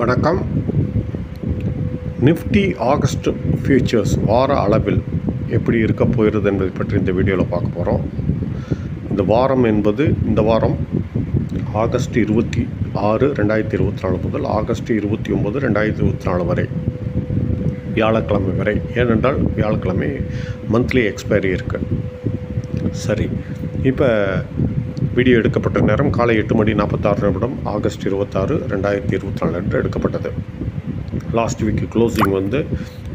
வணக்கம். Nifty August features வார அளவில் எப்படி இருக்க போகிறது என்பதை பற்றி இந்த வீடியோவில் பார்க்க போகிறோம் இந்த வாரம் என்பது இந்த வாரம் ஆகஸ்ட் இருபத்தி ஆறு ரெண்டாயிரத்தி இருபத்தி நாலு முதல் ஆகஸ்ட் இருபத்தி ஒம்பது ரெண்டாயிரத்தி இருபத்தி நாலு வரை. வியாழக்கிழமை வரை. ஏனென்றால் வியாழக்கிழமை மந்த்லி எக்ஸ்பைரி இருக்குது சரி. இப்போ வீடியோ எடுக்கப்பட்ட நேரம் காலை எட்டு மணி நாற்பத்தாறு நிமிடம் ஆகஸ்ட் இருபத்தாறு ரெண்டாயிரத்தி இருபத்தி நாலு அன்று எடுக்கப்பட்டது. லாஸ்ட் வீக் க்ளோசிங் வந்து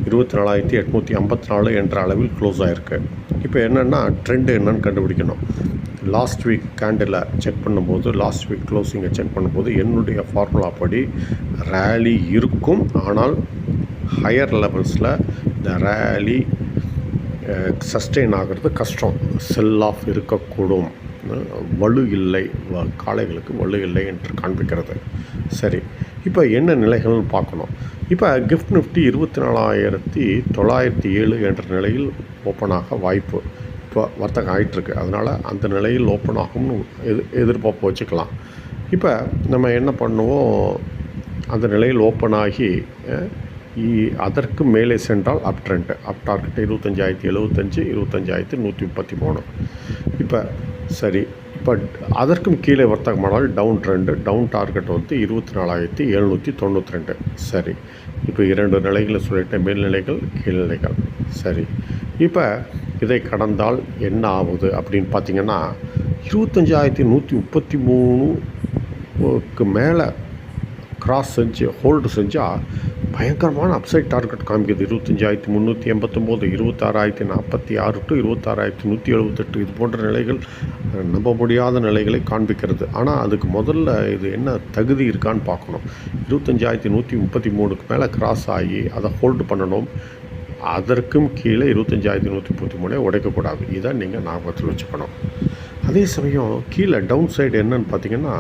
இருபத்தி நாலாயிரத்தி எட்நூற்றி ஐம்பத்தி நாலு என்ற அளவில் க்ளோஸ் ஆகிருக்கு இப்போ என்னென்னா ட்ரெண்டு என்னன்னு கண்டுபிடிக்கணும். லாஸ்ட் வீக் கேண்டிலை செக் பண்ணும்போது லாஸ்ட் வீக் க்ளோசிங்கை செக் பண்ணும்போது என்னுடைய ஃபார்முலா படி ரேலி இருக்கும். ஆனால் ஹையர் லெவல்ஸில் இந்த ரேலி சஸ்டெயின் ஆகிறது கஷ்டம். செல் ஆஃப் இருக்கக்கூடும். வலு இல்லை. வ- காளைகளுக்கு வலு இல்லை என்று காண்பிக்கிறது. சரி. இப்போ என்ன நிலைகள்னு பார்க்கணும். இப்போ கிஃப்ட் நிஃப்டி இருபத்தி நாலாயிரத்தி தொள்ளாயிரத்தி ஏழு என்ற நிலையில் ஓப்பனாக வாய்ப்பு இப்போ வர்த்தகம் ஆயிட்டிருக்கு. அதனால் அந்த நிலையில் ஓப்பன் ஆகும்னு எது எதிர்பார்ப்பு வச்சுக்கலாம் இப்போ நம்ம என்ன பண்ணுவோம்? அந்த நிலையில் ஓப்பன் ஆகி அதற்கு மேலே சென்றால் அப் ட்ரெண்ட் அப் டார்கெட் இருபத்தஞ்சாயிரத்தி எழுபத்தஞ்சு இருபத்தஞ்சாயிரத்தி நூற்றி முப்பத்தி மூணு இப்போ சரி. இப்போ அதற்கும் கீழே வர்த்தகமானால் டவுன் ட்ரெண்டு டவுன் டார்கெட் வந்து இருபத்தி நாலாயிரத்தி எழுநூற்றி தொண்ணூற்றி ரெண்டு சரி. இப்போ இரண்டு நிலைகளை சொல்லிட்டேன் மேல்நிலைகள் கீழ்நிலைகள் சரி. இப்போ இதை கடந்தால் என்ன ஆகுது அப்படின்னு பார்த்தீங்கன்னா இருபத்தஞ்சாயிரத்தி நூற்றி முப்பத்தி மூணுக்கு மேலே கிராஸ் செஞ்சு ஹோல்டு செஞ்சால் பயங்கரமான அப்சைட் டார்கெட் காமிக்குது. இருபத்தஞ்சாயிரத்தி முந்நூற்றி எண்பத்தொம்போது இருபத்தாறாயிரத்தி நாற்பத்தி ஆறு டு இருபத்தாறாயிரத்தி நூற்றி எழுபத்தெட்டு இது போன்ற நிலைகள் நம்ப முடியாத நிலைகளை காண்பிக்கிறது. ஆனால் அதுக்கு முதல்ல இது என்ன தகுதி இருக்கான்னு பார்க்கணும். இருபத்தஞ்சாயிரத்தி நூற்றி முப்பத்தி மூணுக்கு மேலே கிராஸ் ஆகி அதை ஹோல்டு பண்ணணும். அதற்கும் கீழே இருபத்தஞ்சாயிரத்தி நூற்றி முப்பத்தி மூணே உடைக்கக்கூடாது. இதை நீங்கள் ஞாபகத்தில் வச்சுக்கணும். அதே சமயம் கீழே டவுன் சைடு என்னன்னு பார்த்தீங்கன்னா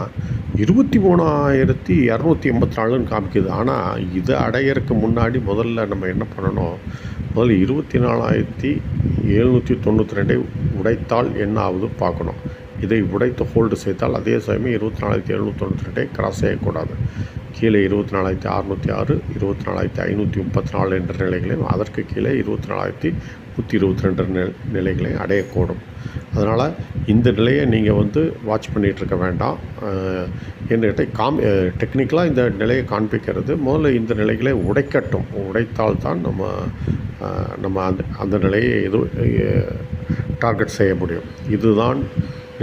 இருபத்தி மூணாயிரத்தி இரநூத்தி எண்பத்தி நாலுன்னு காமிக்குது. ஆனால் இதை அடையிறதுக்கு முன்னாடி முதல்ல நம்ம என்ன பண்ணணும்? முதல்ல இருபத்தி நாலாயிரத்தி எழுநூற்றி தொண்ணூற்றி ரெண்டை உடைத்தால் என்ன ஆகுது பார்க்கணும். இதை உடைத்து ஹோல்டு செய்தால் அதே சமயம் இருபத்தி நாலாயிரத்தி எழுநூற்றி தொண்ணூற்றி ரெண்டை கிராஸ் செய்யக்கூடாது. கீழே இருபத்தி நாலாயிரத்தி அறநூற்றி ஆறு இருபத்தி நாலாயிரத்தி ஐநூற்றி முப்பத்தி நாலு என்ற நிலைகளையும் அதற்கு கீழே இருபத்தி நாலாயிரத்தி நூற்றி இருபத்தி ரெண்டு நிலைகளையும் அடையக்கூடும். அதனால் இந்த நிலையை நீங்கள் வந்து வாட்ச் பண்ணிகிட்ருக்க வேண்டாம். என்கிட்ட காம் டெக்னிக்கலாக இந்த நிலையை காண்பிக்கிறது. முதல்ல இந்த நிலைகளை உடைக்கட்டும். உடைத்தால் தான் நம்ம நம்ம அந்த அந்த நிலையை எது டார்கெட் செய்ய முடியும். இதுதான்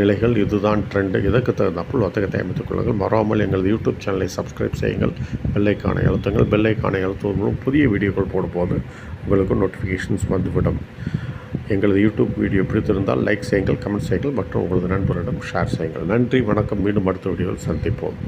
நிலைகள் இதுதான் ட்ரெண்டு இதற்கு தகுந்தாப்புள் வர்த்தகத்தை அமைத்துக் கொள்ளுங்கள். மறாமல் எங்களது யூடியூப் சேனலை சப்ஸ்கிரைப் செய்யுங்கள். பெல்லைக்கான அழுத்துங்கள். பெல்லைக்கான அழுத்துவதன் மூலம் புதிய வீடியோக்கள் போடும்போது உங்களுக்கு நோட்டிஃபிகேஷன்ஸ் வந்துவிடும். எங்களது யூடியூப் வீடியோ பிடித்திருந்தால் லைக் செய்யுங்கள் கமெண்ட் செய்யுங்கள் மற்றும் உங்களது நண்பரிடம் ஷேர் செய்யுங்கள். நன்றி வணக்கம். மீண்டும் அடுத்த வீடியோவில் சந்திப்போம்.